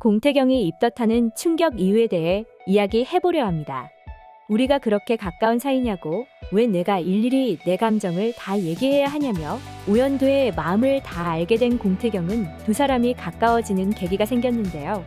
공태경이 입덧하는 충격 이유에 대해 이야기해보려 합니다. 우리가 그렇게 가까운 사이냐고 왜 내가 일일이 내 감정을 다 얘기해야 하냐며 오연도의 마음을 다 알게 된 공태경은 두 사람이 가까워지는 계기가 생겼는데요.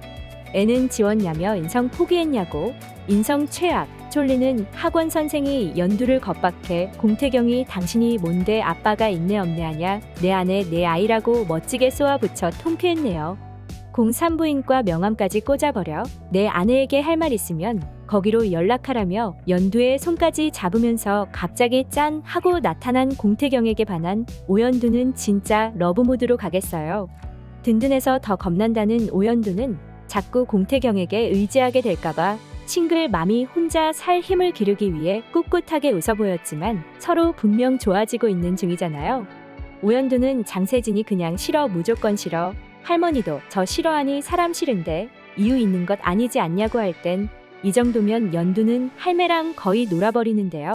애는 지웠냐며 인성 포기했냐고 인성 최악 쫄리는 학원 선생이 연두를 겁박해 공태경이 당신이 뭔데 아빠가 있네 없네 하냐 내 안에 내 아이라고 멋지게 쏘아붙여 통쾌했네요. 공산부인과 명함까지 꽂아버려 내 아내에게 할 말 있으면 거기로 연락하라며 연두의 손까지 잡으면서 갑자기 짠 하고 나타난 공태경에게 반한 오연두는 진짜 러브 모드로 가겠어요. 든든해서 더 겁난다는 오연두는 자꾸 공태경에게 의지하게 될까봐 싱글 맘이 혼자 살 힘을 기르기 위해 꿋꿋하게 웃어 보였지만 서로 분명 좋아지고 있는 중이잖아요. 오연두는 장세진이 그냥 싫어 무조건 싫어 할머니도 저 싫어하니 사람 싫은데 이유 있는 것 아니지 않냐고 할 땐 이 정도면 연두는 할매랑 거의 놀아버리는데요.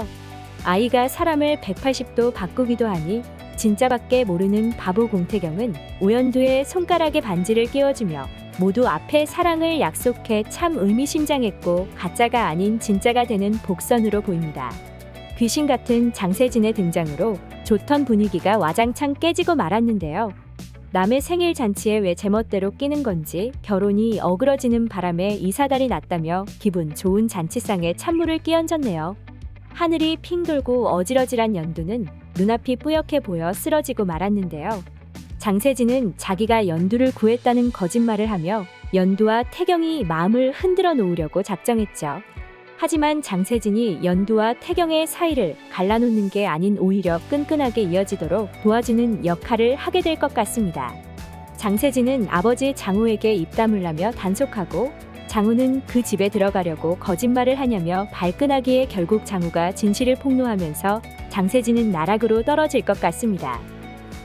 아이가 사람을 180도 바꾸기도 하니 진짜밖에 모르는 바보 공태경은 오연두의 손가락에 반지를 끼워주며 모두 앞에 사랑을 약속해 참 의미심장했고 가짜가 아닌 진짜가 되는 복선으로 보입니다. 귀신 같은 장세진의 등장으로 좋던 분위기가 와장창 깨지고 말았는데요. 남의 생일 잔치에 왜 제멋대로 끼는 건지 결혼이 어그러지는 바람에 이사달이 났다며 기분 좋은 잔치상에 찬물을 끼얹었네요. 하늘이 핑 돌고 어지러질한 연두는 눈앞이 뿌옇게 보여 쓰러지고 말았는데요. 장세진은 자기가 연두를 구했다는 거짓말을 하며 연두와 태경이 마음을 흔들어 놓으려고 작정했죠. 하지만 장세진이 연두와 태경의 사이를 갈라놓는 게 아닌 오히려 끈끈하게 이어지도록 도와주는 역할을 하게 될 것 같습니다. 장세진은 아버지 장우에게 입다물라며 단속하고 장우는 그 집에 들어가려고 거짓말을 하냐며 발끈하기에 결국 장우가 진실을 폭로하면서 장세진은 나락으로 떨어질 것 같습니다.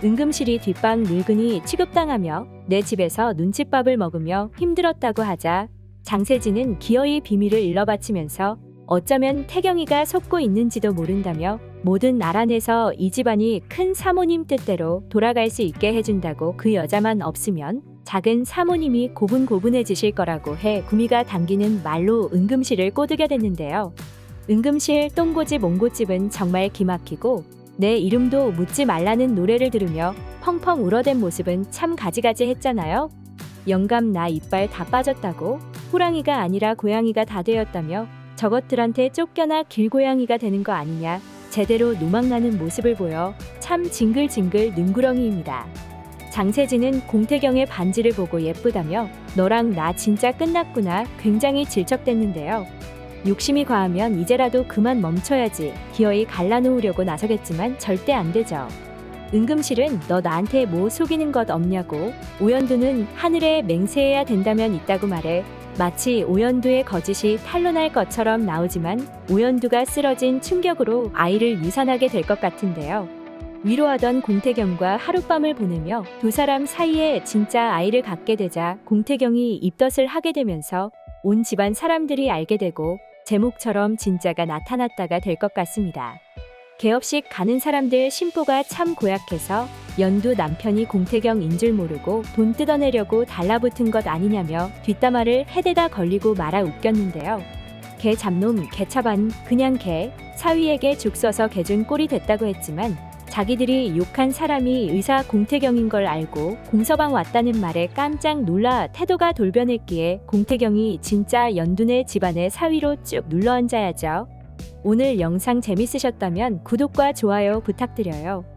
은금실이 뒷방 늙은이 취급당하며 내 집에서 눈칫밥을 먹으며 힘들었다고 하자 장세진은 기어이 비밀을 일러바치면서 어쩌면 태경이가 속고 있는지도 모른다며 모든 알아내서 이 집안이 큰 사모님 뜻대로 돌아갈 수 있게 해준다고 그 여자만 없으면 작은 사모님이 고분고분해지실 거라고 해 구미가 당기는 말로 은금실을 꼬드겨 댔는데요. 은금실 똥고집 몽고집은 정말 기막히고 내 이름도 묻지 말라는 노래를 들으며 펑펑 울어댄 모습은 참 가지가지 했잖아요. 영감 나 이빨 다 빠졌다고 호랑이가 아니라 고양이가 다 되었다며 저것들한테 쫓겨나 길고양이가 되는 거 아니냐 제대로 노망나는 모습을 보여 참 징글징글 눈구렁이입니다. 장세진은 공태경의 반지를 보고 예쁘다며 너랑 나 진짜 끝났구나 굉장히 질척댔는데요. 욕심이 과하면 이제라도 그만 멈춰야지 기어이 갈라놓으려고 나서겠지만 절대 안 되죠. 은금실은 너 나한테 뭐 속이는 것 없냐고 오연두는 하늘에 맹세해야 된다면 있다고 말해 마치 오연두의 거짓이 탄로날 것처럼 나오지만 오연두가 쓰러진 충격으로 아이를 유산하게 될 것 같은데요. 위로하던 공태경과 하룻밤을 보내며 두 사람 사이에 진짜 아이를 갖게 되자 공태경이 입덧을 하게 되면서 온 집안 사람들이 알게 되고 제목처럼 진짜가 나타났다가 될 것 같습니다. 개업식 가는 사람들 심보가 참 고약해서 연두 남편이 공태경인 줄 모르고 돈 뜯어내려고 달라붙은 것 아니냐며 뒷담화를 해대다 걸리고 말아 웃겼는데요. 개 잡놈, 개차반, 그냥 개, 사위에게 죽 써서 개준 꼴이 됐다고 했지만 자기들이 욕한 사람이 의사 공태경인 걸 알고 공서방 왔다는 말에 깜짝 놀라 태도가 돌변했기에 공태경이 진짜 연둔의 집안의 사위로 쭉 눌러 앉아야죠. 오늘 영상 재밌으셨다면 구독과 좋아요 부탁드려요.